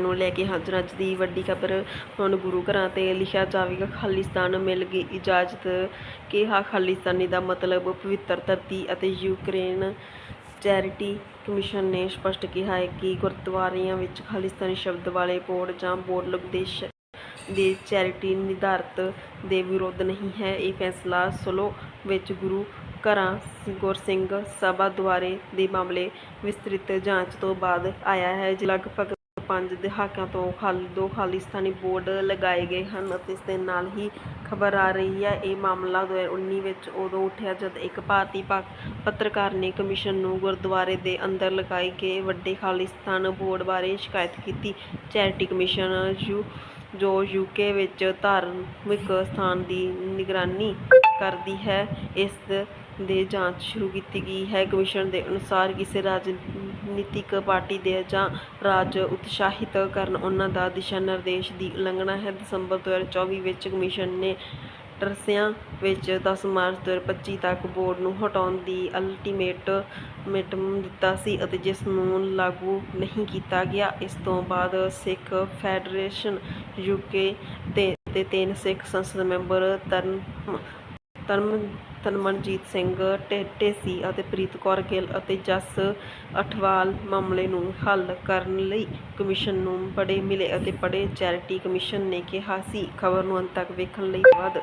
ਨੂੰ ਲੈ ਕੇ ਹਾਜ਼ਰ ਅੱਜ ਦੀ ਵੱਡੀ ਖਬਰ ਹੁਣ ਗੁਰੂ ਘਰਾਂ ਤੇ ਲਿਖਿਆ ਜਾਵੇਗਾ। ਖਾਲਿਸਤਾਨ ਮਿਲ ਗਈ ਇਜਾਜ਼ਤ। ਕਿਹਾ ਖਾਲਿਸਤਾਨੀ ਦਾ ਮਤਲਬ ਪਵਿੱਤਰ ਧਰਤੀ ਅਤੇ ਯੂਕਰੇਨ ਚੈਰਿਟੀ ਕਮਿਸ਼ਨ ਨੇ ਸਪਸ਼ਟ ਕਿਹਾ ਹੈ ਕਿ ਗੁਰਦੁਆਰਿਆਂ ਵਿੱਚ ਖਾਲਿਸਤਾਨੀ ਸ਼ਬਦ ਵਾਲੇ ਬੋਰਡ ਜਾਂ ਬੋਰਡ ਉਪਦੇਸ਼ ਦੇ ਚੈਰਿਟੀ ਨਿਰਧਾਰਤ ਦੇ ਵਿਰੋਧ ਨਹੀਂ ਹੈ। ਇਹ ਫੈਸਲਾ ਸਲੋ ਵਿੱਚ ਗੁਰੂ ਘਰਾਂ ਗੁਰ ਸਿੰਘ ਸਭਾ ਦੁਆਰੇ ਦੇ ਮਾਮਲੇ ਵਿਸਤ੍ਰਿਤ ਜਾਂਚ ਤੋਂ ਬਾਅਦ ਆਇਆ ਹੈ। ਲਗਭਗ ਪੰਜ ਦਹਾਕਿਆਂ ਤੋਂ ਖਾਲੀ ਦੋ ਖਾਲਿਸਤਾਨੀ ਬੋਰਡ ਲਗਾਏ ਗਏ ਹਨ ਅਤੇ ਇਸ ਦੇ ਨਾਲ ਹੀ ਖਬਰ ਆ ਰਹੀ ਹੈ। ਇਹ ਮਾਮਲਾ 2019 ਵਿੱਚ ਉਦੋਂ ਉੱਠਿਆ ਜਦ ਇੱਕ ਭਾਰਤੀ ਪੱਤਰਕਾਰ ਨੇ ਕਮਿਸ਼ਨ ਨੂੰ ਗੁਰਦੁਆਰੇ ਦੇ ਅੰਦਰ ਲਗਾਏ ਗਏ ਵੱਡੇ ਖਾਲਿਸਤਾਨ ਬੋਰਡ ਬਾਰੇ ਸ਼ਿਕਾਇਤ ਕੀਤੀ। ਚੈਰਿਟੀ ਕਮਿਸ਼ਨ ਯੂ ਜੋ ਯੂਕੇ ਵਿੱਚ ਧਾਰਮਿਕ ਸਥਾਨ ਦੀ ਨਿਗਰਾਨੀ ਕਰਦੀ ਹੈ, ਇਸ ਦੇ ਜਾਂਚ ਸ਼ੁਰੂ ਕੀਤੀ ਗਈ ਹੈ। ਕਮਿਸ਼ਨ ਦੇ ਅਨੁਸਾਰ ਕਿਸੇ ਰਾਜਨੀਤਿਕ ਪਾਰਟੀ ਦੇ ਜਾਂ ਰਾਜ ਉਤਸ਼ਾਹਿਤ ਕਰਨ ਉਹਨਾਂ ਦਾ ਦਿਸ਼ਾ ਨਿਰਦੇਸ਼ ਦੀ ਉਲੰਘਣਾ ਹੈ। ਦਸੰਬਰ 2024 ਵਿੱਚ ਕਮਿਸ਼ਨ ਨੇ ਟਰਸਿਆਂ ਵਿੱਚ 10 ਮਾਰਚ 2025 ਤੱਕ ਬੋਰਡ ਨੂੰ ਹਟਾਉਣ ਦੀ ਅਲਟੀਮੇਟਮ ਦਿੱਤਾ ਸੀ ਅਤੇ ਜਿਸ ਨੂੰ ਲਾਗੂ ਨਹੀਂ ਕੀਤਾ ਗਿਆ। ਇਸ ਤੋਂ ਬਾਅਦ ਸਿੱਖ ਫੈਡਰੇਸ਼ਨ ਯੂਕੇ ਤੇ ਤਿੰਨ ਸਿੱਖ ਸੰਸਦ ਮੈਂਬਰ ਤਰਨ ਤਰਮ ਤਰਮਨਜੀਤ ਸਿੰਘ, ਢੇ- ਢੇਸੀ ਅਤੇ ਪ੍ਰੀਤ ਕੌਰ ਗਿੱਲ ਅਤੇ ਜਸ ਅਠਵਾਲ ਮਾਮਲੇ ਨੂੰ ਹੱਲ ਕਰਨ ਲਈ ਕਮਿਸ਼ਨ ਨੂੰ ਬੜੇ ਮਿਲੇ ਅਤੇ ਪੜ੍ਹੇ ਚੈਰਿਟੀ ਕਮਿਸ਼ਨ ਨੇ ਕਿਹਾ ਸੀ। ਖਬਰ ਨੂੰ ਅੰਤ ਤੱਕ ਵੇਖਣ ਲਈ ਧੰਨਵਾਦ।